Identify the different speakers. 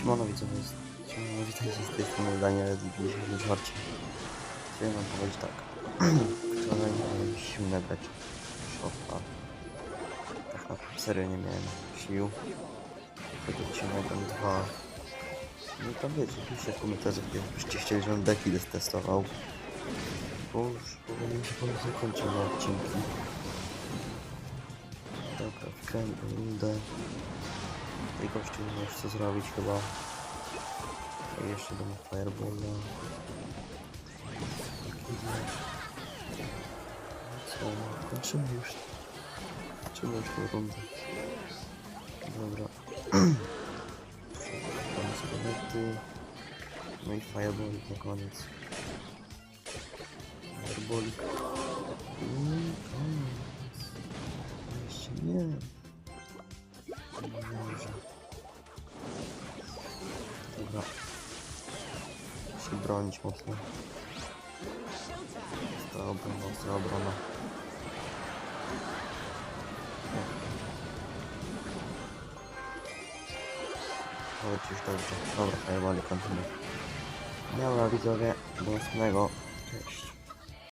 Speaker 1: Siemano widzowie, siemano, witajcie z tej strony Daniel z dzisiejszym żarcie. Chciałem wam powiedzieć tak. Wczoraj miałem sił grać shopa. Tak na serio nie miałem sił. Tego odcinek tam dwa. No tam wiecie, piszcie w komentarzach, jakbyście chcieli, żebym deki testował. Bo już powoli się powoli zakończą na odcinki. Dobra, wkręt rundę. I gościu nie wiesz co zrobić chyba. I jeszcze do Firebola. Co? Kończymy już. Kończymy już tę rundę. Dobra. Tam skelety. No i Firebolik na koniec. Firebolik. I koniec. Jeszcze nie. Dobrze. Dobra. Muszę bronić mocno. Ostra obrona, ostra obrona. Chodź już dobrze. Dobra, fajowali kontynuuj. Dobra widzowie, do następnego. Cześć.